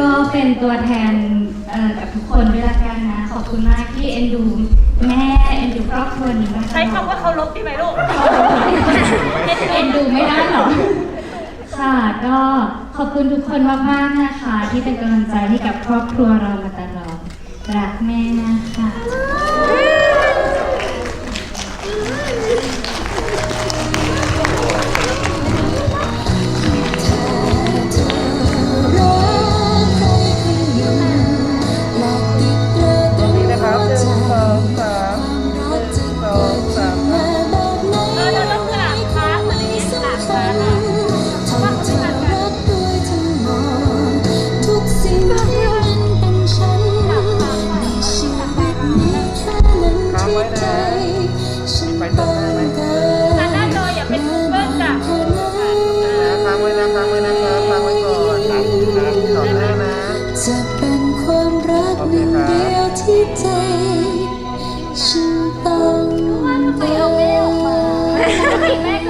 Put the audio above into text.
ก็เป็นตัวแทนเอ่อกับทุกคนด้วยละกันนะ ขอบคุณมากที่เอ็นดูแม่เอ็นดูครอบครัวนี้มาตลอดใช้คำว่าเคารพดีไหมลูกเอ็นดูไม่ได้หรอค่ะก็ขอบคุณทุกคนมากๆนะคะ ที่เป็นกำลังใจให้กับครอบครัวเรามาตลอดรักแม่นะคะ ด้วยนะไปตรอหน้าไหมหันหน้าจออย่าเป็นเบิ้ลจ้ะค้างไว้นะค้างไว้นะครับค้างไว้ก่อนครับต่อหน้านะจะเป็นความรักหนึ่งเดียวที่ใจฉันต้องเอาไว้ออกมาแม่ก็